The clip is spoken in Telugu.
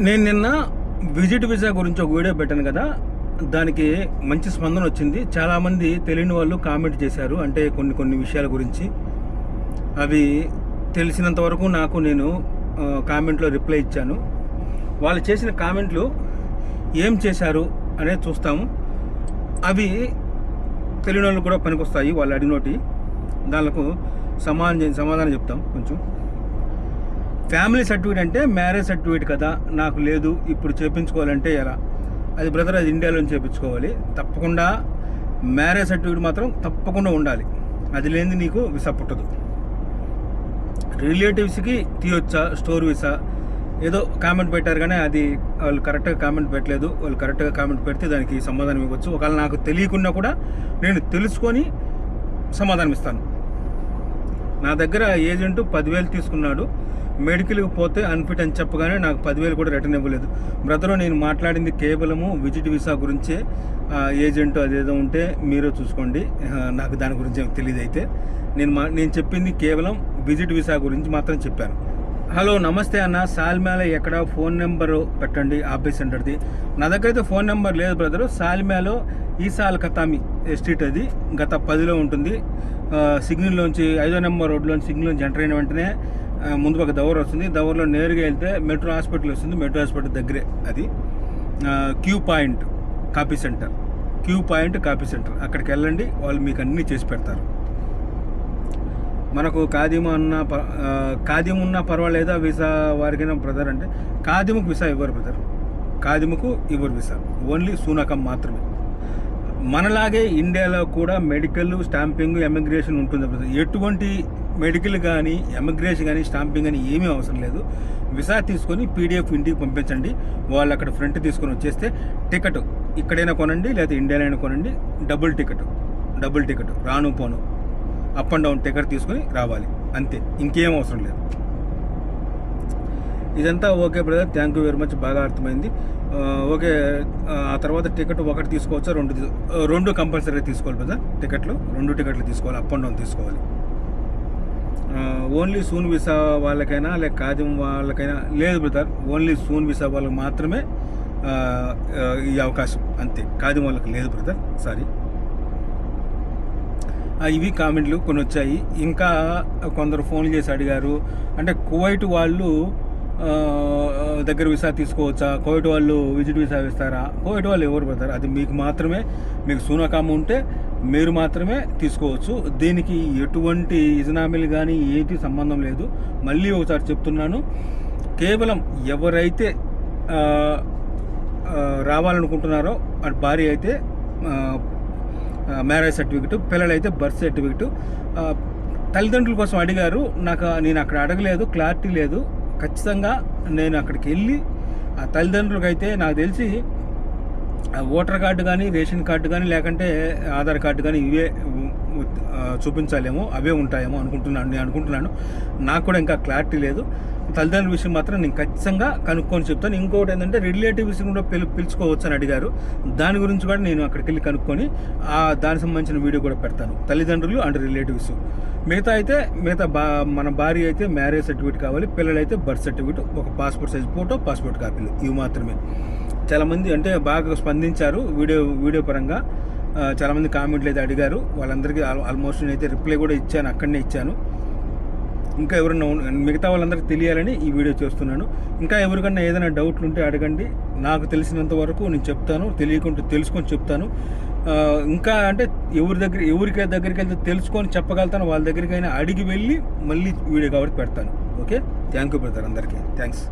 నేను నిన్న విజిట్ వీసా గురించి ఒక వీడియో పెట్టాను కదా. దానికి మంచి స్పందన వచ్చింది. చాలామంది తెలియని వాళ్ళు కామెంట్ చేశారు. అంటే కొన్ని కొన్ని విషయాల గురించి. అవి తెలిసినంత వరకు నాకు నేను కామెంట్లో రిప్లై ఇచ్చాను. వాళ్ళు చేసిన కామెంట్లు ఏం చేశారు అనేది చూస్తాము. అవి తెలియని వాళ్ళు కూడా పనికొస్తాయి. వాళ్ళు అడిగినోటి దానికి సమాధానం సమాధానం చెప్తాం కొంచెం. ఫ్యామిలీ సర్టిఫికేట్ అంటే మ్యారేజ్ సర్టిఫికేట్ కదా నాకు లేదు ఇప్పుడు చేపించుకోవాలంటే ఎలా? అది బ్రదర్ అది ఇండియాలో చేపించుకోవాలి. తప్పకుండా మ్యారేజ్ సర్టిఫికేట్ మాత్రం తప్పకుండా ఉండాలి. అది లేనిది నీకు విసా పుట్టదు. రిలేటివ్స్కి తీయొచ్చా స్టోర్ వీసా ఏదో కామెంట్ పెట్టారు కానీ అది వాళ్ళు కరెక్ట్గా కామెంట్ పెట్టలేదు. వాళ్ళు కరెక్ట్గా కామెంట్ పెడితే దానికి సమాధానం ఇవ్వచ్చు. ఒకవేళ నాకు తెలియకుండా కూడా నేను తెలుసుకొని సమాధానం ఇస్తాను. నా దగ్గర ఏజెంట్ పదివేలు తీసుకున్నాడు. మెడికల్కి పోతే అన్ఫిట్ అని చెప్పగానే నాకు పదివేలు కూడా రిటర్న్ ఇవ్వలేదు. బ్రదరు నేను మాట్లాడింది కేవలము విజిట్ వీసా గురించే. ఏజెంట్ అదేదో ఉంటే మీరే చూసుకోండి. నాకు దాని గురించి తెలియదు అయితే నేను మా నేను చెప్పింది కేవలం విజిట్ వీసా గురించి మాత్రం చెప్పాను. హలో నమస్తే అన్న. సాల్మేల ఎక్కడ ఫోన్ నెంబర్ పెట్టండి ఆఫీస్ సెంటర్ది. నా దగ్గర అయితే ఫోన్ నెంబర్ లేదు బ్రదరు. సాల్మేలో ఈసాల్ కతామి స్ట్రీట్ అది. గత పదిలో ఉంటుంది. సిగ్నల్లోంచి ఐదో నెంబర్ రోడ్లోంచి సిగ్నల్లోంచి ఎంటర్ అయిన వెంటనే ముందు పక్క దవర్ వస్తుంది. దవర్లో నేరుగా వెళ్తే మెట్రో హాస్పిటల్ వస్తుంది. మెట్రో హాస్పిటల్ దగ్గరే అది. Q point copy centre. Q point copy centre. అక్కడికి వెళ్ళండి. వాళ్ళు మీకు అన్నీ చేసి పెడతారు. మనకు కాదిమ అన్న ప- ఆ, కాదిమ ఉన్నా పర్వాలేదా వీసా వారికైనా బ్రదర్ అంటే కాదిముకు వీసా ఇవ్వరు బ్రదర్. కాదిముకు ఇవ్వరు వీసా. ఓన్లీ సూనకం మాత్రమే. మనలాగే ఇండియాలో కూడా మెడికల్ స్టాంపింగ్ ఎమిగ్రేషన్ ఉంటుంది బ్రదర్. ఎటువంటి మెడికల్ కానీ ఎమిగ్రేషన్ కానీ స్టాంపింగ్ కానీ ఏమీ అవసరం లేదు. విసా తీసుకొని పీడిఎఫ్ ఇంటికి పంపించండి. వాళ్ళు అక్కడ ఫ్రంట్ తీసుకొని వచ్చేస్తే టికెట్ ఇక్కడైనా కొనండి లేదా ఇండియాలో కొనండి డబుల్ టికెట్ డబుల్ టికెట్. రాను పోను. అప్ అండ్ డౌన్ టికెట్ తీసుకుని రావాలి. అంతే. ఇంకేం అవసరం లేదు. ఇదంతా okay brother. Thank you very much. బాగా అర్థమైంది. ఓకే. ఆ, తర్వాత టికెట్ ఒకటి తీసుకోవచ్చా? రెండు రెండు కంపల్సరీ తీసుకోవాలి బ్రదర్. టికెట్లు రెండు టికెట్లు తీసుకోవాలి. అప్ అండ్ డౌన్ తీసుకోవాలి. ఓన్లీ సూన్ వీసా వాళ్ళకైనా లేక కాదిం వాళ్ళకైనా లేదు బ్రదర్. ఓన్లీ సూన్ వీసా వాళ్ళకి మాత్రమే ఈ అవకాశం. అంతే. కాదిం వాళ్ళకి లేదు బ్రదర్. సారీ. ఇవి కామెంట్లు కొన్ని వచ్చాయి ఇంకా కొందరు ఫోన్లు చేసి అడిగారు అంటే కువైట్ వాళ్ళు దగ్గర వీసా తీసుకోవచ్చా? కోవిడ్ వాళ్ళు విజిట్ వీసా ఇస్తారా కోవిడ్ వాళ్ళు ఎవరు పెడతారు? అది మీకు మాత్రమే మీకు సూనకామ ఉంటే మీరు మాత్రమే తీసుకోవచ్చు. దీనికి ఎటువంటి ఇజనామీలు కానీ ఏది సంబంధం లేదు. మళ్ళీ ఒకసారి చెప్తున్నాను కేవలం ఎవరైతే రావాలనుకుంటున్నారో అటు భార్య అయితే మ్యారేజ్ సర్టిఫికెట్ పిల్లలైతే బర్త్ సర్టిఫికెట్ తల్లిదండ్రుల కోసం అడిగారు. నాకు నేను అక్కడ అడగలేదు క్లారిటీ లేదు. ఖచ్చితంగా నేను అక్కడికి వెళ్ళి ఆ తల్లిదండ్రులకైతే నాకు తెలిసి ఓటర్ కార్డు కానీ రేషన్ కార్డు కానీ లేకంటే ఆధార్ కార్డు కానీ ఇవే చూపించాలేమో. అవే ఉంటాయేమో అనుకుంటున్నాను నేను అనుకుంటున్నాను. నాకు కూడా ఇంకా క్లారిటీ లేదు. తల్లిదండ్రుల విషయం మాత్రం నేను ఖచ్చితంగా కనుక్కొని చెప్తాను. ఇంకోటి ఏంటంటే రిలేటివ్స్ కూడా పిలు పిలుచుకోవచ్చు అని అడిగారు. దాని గురించి కూడా నేను అక్కడికి వెళ్ళి కనుక్కొని ఆ దానికి సంబంధించిన వీడియో కూడా పెడతాను. తల్లిదండ్రులు అండ్ రిలేటివ్స్ మిగతా అయితే మిగతా బా మన భార్య అయితే మ్యారేజ్ సర్టిఫికేట్ కావాలి పిల్లలైతే బర్త్ సర్టిఫికేట్ ఒక పాస్పోర్ట్ సైజ్ ఫోటో పాస్పోర్ట్ కాపీలు ఇవి మాత్రమే. చాలామంది అంటే బాగా స్పందించారు వీడియో వీడియో పరంగా. చాలామంది కామెంట్లు అయితే అడిగారు. వాళ్ళందరికీ ఆల్మోస్ట్ నేనైతే రిప్లై కూడా ఇచ్చాను అక్కడనే ఇచ్చాను. ఇంకా ఎవరన్నా మిగతా వాళ్ళందరికీ తెలియాలని ఈ వీడియో చేస్తున్నాను. ఇంకా ఎవరికన్నా ఏదైనా డౌట్లు ఉంటే అడగండి. నాకు తెలిసినంత వరకు నేను చెప్తాను. తెలియకుంటే తెలుసుకొని చెప్తాను. ఇంకా అంటే ఎవరి దగ్గర ఎవరికి దగ్గరికి వెళ్తే తెలుసుకొని చెప్పగలుగుతాను వాళ్ళ దగ్గరికైనా అడిగి వెళ్ళి మళ్ళీ వీడియో కాబట్టి పెడతాను. ఓకే? థ్యాంక్ యూ బ్రదర్ అందరికీ. థ్యాంక్స్.